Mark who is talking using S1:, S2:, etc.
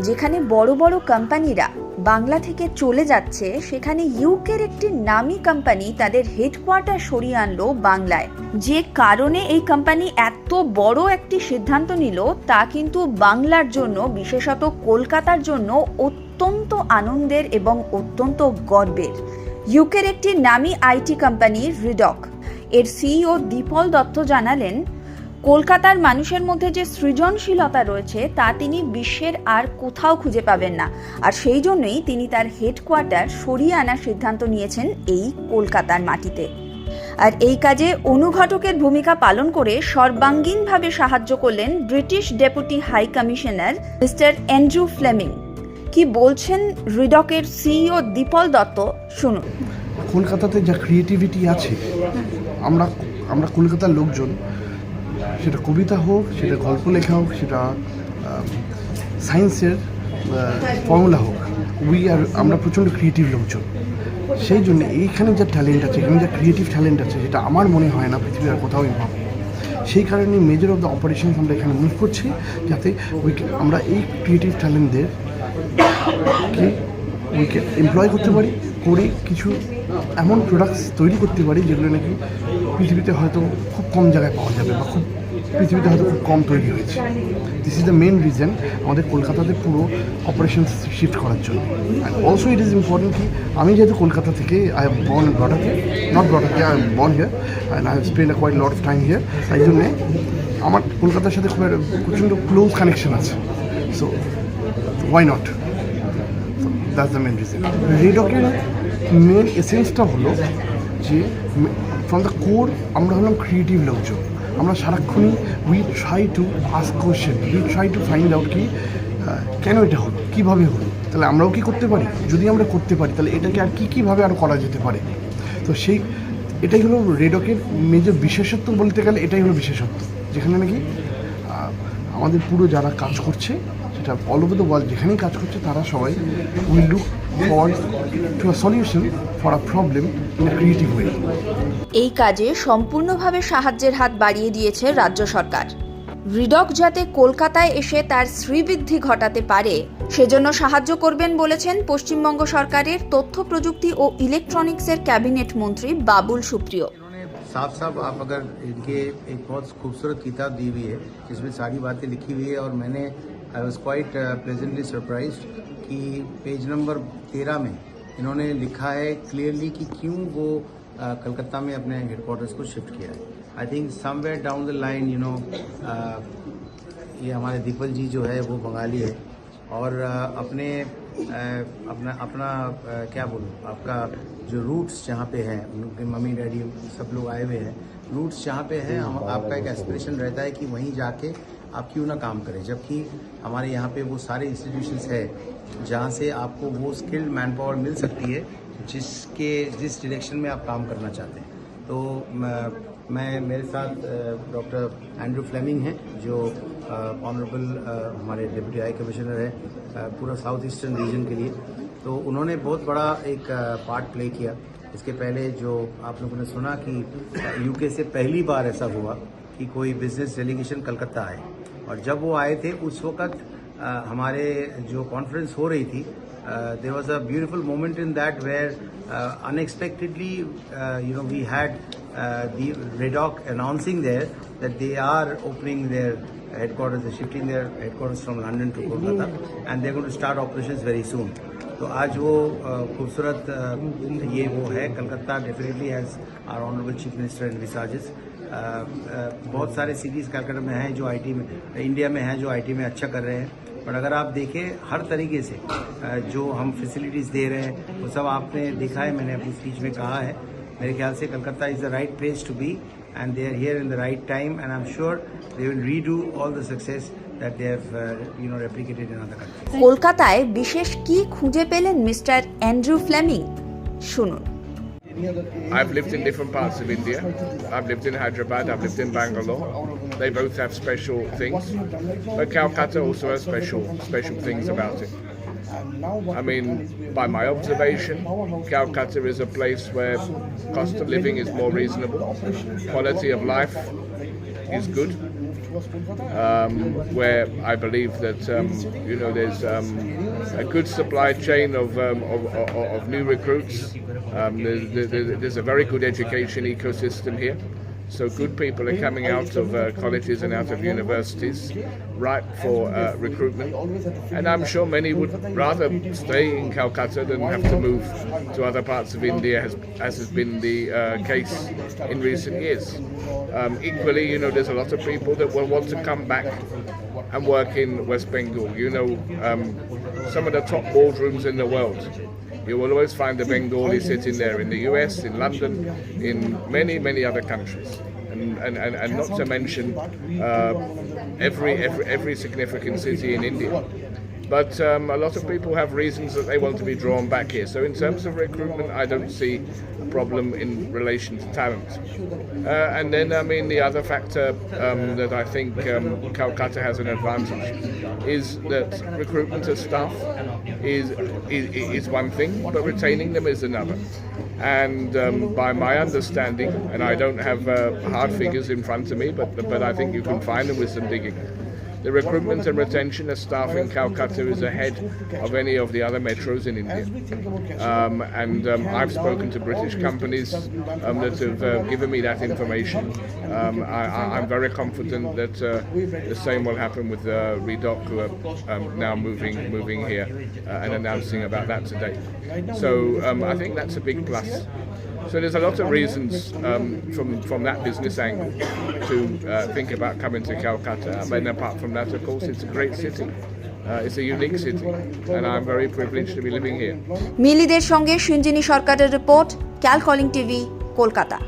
S1: যেখানে বড় বড় কোম্পানিরা বাংলা থেকে চলে যাচ্ছে, সেখানে ইউকের একটি নামী কোম্পানি তাদের হেডকোয়ার্টার সরিয়ে আনলো বাংলায়। যে কারণে এই কোম্পানি এত বড় একটি সিদ্ধান্ত নিল, তা কিন্তু বাংলার জন্য, বিশেষত কলকাতার জন্য অত্যন্ত আনন্দের এবং অত্যন্ত গর্বের। ইউকের একটি নামী আইটি কোম্পানি রিডক এর সিইও দীপল দত্ত জানালেন কলকাতার মানুষের মধ্যে যে সৃজনশীলতা রয়েছে, তা তিনি বিশ্বের আর কোথাও খুঁজে পাবেন না। আর সেই জন্যই তিনি তার হেডকোয়ার্টার সরিয়ে আনার সিদ্ধান্ত নিয়েছেন এই কলকাতার মাটিতে। আর এই কাজে অনুঘটকের ভূমিকা পালন করে সর্বাঙ্গীনভাবে সাহায্য করলেন British deputy high commissioner mister Andrew Fleming. কি বলছেন রিডকের সিইও দীপল দত্ত? শুনুন।
S2: কলকাতাতে যা ক্রিয়েটিভিটি আছে, আমরা আমরা কলকাতার লোকজন সেটা কবিতা হোক, সেটা গল্প লেখা হোক, সেটা সায়েন্সের ফর্মুলা হোক উই আর আমরা প্রচণ্ড ক্রিয়েটিভ লোকজন। সেই জন্য এইখানে যা ট্যালেন্ট আছে, এখানে যা ক্রিয়েটিভ ট্যালেন্ট আছে, সেটা আমার মনে হয় না পৃথিবীর আর কোথাও পাবো সেই কারণে মেজর অফ দ্য অপারেশন আমরা এখানে মুভ করছি, যাতে আমরা এই ক্রিয়েটিভ ট্যালেন্টদের উইকে এমপ্লয় করতে পারি, করে কিছু এমন প্রোডাক্টস তৈরি করতে পারি, যেগুলো নাকি পৃথিবীতে হয়তো খুব কম জায়গায় পাওয়া যাবে বা খুব পৃথিবীতে হয়তো খুব কম তৈরি হয়েছে। This is the main reason আমাদের কলকাতাতে পুরো অপারেশন শিফট করার জন্য। And also it is important কি, আমি যেহেতু কলকাতা থেকে আই হ্যাভ বর্ন ব্রটাকে not ব্রটাকে I have born here and I have spend quite lot of time here তাই জন্যে আমার কলকাতার সাথে খুব একটা প্রচণ্ড ক্লোজ কানেকশন আছে। So why not that's the main reason রেডকের main এসেন্সটা হলো যে ফ্রম দ্য কোর, আমরা হলাম ক্রিয়েটিভ লোকজন। আমরা সারাক্ষণই we try to ask question we try to find out কি কেন এটা হলো, কীভাবে হলো, তাহলে আমরাও কি করতে পারি? যদি আমরা করতে পারি, তাহলে এটাকে আর কী কীভাবে আর করা যেতে পারে? তো সেই, এটাই হলো রেডকের মেজর বিশেষত্ব বলতে গেলে এটাই হলো বিশেষত্ব। যেখানে নাকি আমাদের পুরো যারা কাজ করছে, সেটা অল ওভার দ্য ওয়ার্ল্ড যেখানেই কাজ করছে, তারা সবাই will look for to a solution for a problem in creative way
S1: এই কাজে সম্পূর্ণভাবে সাহায্যের হাত বাড়িয়ে দিয়েছে রাজ্য সরকার রিডক যাতে কলকাতায় এসে তার শ্রীবৃদ্ধি ঘটাতে পারে সেজন্য সাহায্য করবেন বলেছেন পশ্চিমবঙ্গ সরকারের তথ্য প্রযুক্তি ও ইলেকট্রনিক্সের ক্যাবিনেট মন্ত্রী বাবুল সুপ্রিয়
S3: इन्होंने साफ साफ आप अगर इनके एक बहुत खूबसूरत किताब दी हुई है जिसमें सारी बातें लिखी हुई है और मैंने I was quite pleasantly surprise कि पेज नंबर तेरह में इन्होंने लिखा है क्लियरली कि क्यों वो uh, कलकत्ता में अपने हेडक्वार्टर्स को शिफ्ट किया है। I think somewhere down the line you know ये हमारे दीपल जी जो है वो बंगाली है। और अ, अपने अ, अपना अपना अ, क्या बोलूँ आपका जो रूट्स जहाँ पे हैं उनके मम्मी डैडी सब लोग आए हुए हैं। रूट्स जहाँ पे हैं हम आपका एक एस्पिरेशन रहता है कि वहीं जाके आप क्यों ना काम करें? जबकि हमारे यहाँ पे वो सारे इंस्टीट्यूशंस है जहाँ से आपको वो स्किल्ड मैन पावर मिल सकती है, जिसके, जिस डायरेक्शन में आप काम करना चाहते हैं। तो मैं- मैं, मेरे साथ डॉक्टर एंड्रू फ्लेमिंग हैं, जो ऑनरेबल हमारे डिप्टी हाई कमिश्नर है पूरा साउथ ईस्टर्न रीजन के लिए। तो उन्होंने बहुत बड़ा एक पार्ट प्ले किया। इसके पहले जो आप लोगों ने सुना कि यूके से पहली बार ऐसा हुआ कि कोई बिज़नेस डेलीगेशन कलकत्ता आए। और जब वो आए थे उस वक़्त हमारे जो कॉन्फ्रेंस हो रही थी there was a beautiful moment in that where unexpectedly you know we had the Redock announcing there that they are opening their headquarters shifting their headquarters from London to Kolkata and there to start operation very soon तो आज वो खूबसूरत ये वो है Calcutta definitely has our honourable chief minister and resurges बहुत सारे cities Calcutta में हैं जो आईटी में इंडिया में हैं जो आईटी में अच्छा कर रहे हैं पर अगर आप देखें हर तरीके से अ, जो हम फैसिलिटीज़ दे रहे हैं वो सब आपने देखा है मैंने अपनी स्पीच में कहा है मेरे ख्याल से Calcutta is the right place to be and they are here in the right time and I am sure they will redo all the success that they have you know replicated in other countries
S1: কলকাতায় বিশেষ কি খুঁজে পেলেন mister Andrew Fleming শুনুন
S4: I've lived in different parts of India. I've lived in Hyderabad, I've lived in Bangalore. They both have special things. But Calcutta also has special special things about it. I mean, by my observation, Calcutta is a place where cost of living is more reasonable, quality of life is good, um, where I believe that um, you know there's um, a good supply chain of um, of, of, of new recruits. Um, there's, there's, there's a very good education ecosystem here. So good people are coming out of uh, colleges and out of universities, ripe for uh, recruitment. And I'm sure many would rather stay in Calcutta than have to move to other parts of India, as, as has been the uh, case in recent years. Um, equally, you know, there's a lot of people that will want to come back and work in West Bengal. You know, um, some of the top boardrooms in the world. You will always find the Bengali sitting there in the US, in London, in many, many other countries. And, and, and, and not to mention uh, every, every, every significant city in India. But um, a lot of people have reasons that they want to be drawn back here. So, in terms of recruitment, I don't see a problem in relation to talent. Uh, and then, I mean, the other factor um, that I think um, Calcutta has an advantage is that recruitment of staff is, is, is one thing, but retaining them is another. And um, by my understanding, and I don't have uh, hard figures in front of me, but, but I think you can find them with some digging. The recruitment and retention of staff in Calcutta is ahead of any of the other metros in India. Um, and um, I've spoken to British companies um, that have uh, given me that information. Um, I, I'm very confident that uh, the same will happen with uh, Redoc, who are um, now moving moving here uh, and announcing about that today. So um, I think that's a big plus. So there's a lot of reasons um, from from that business angle to uh, think about coming to Calcutta. I then apart from that, of course, it's a great city. Uh, it's a unique city, and I'm very privileged to be living here.
S1: মিলিদের সঙ্গে Shunjini সরকারের Report, Cal Calling TV Kolkata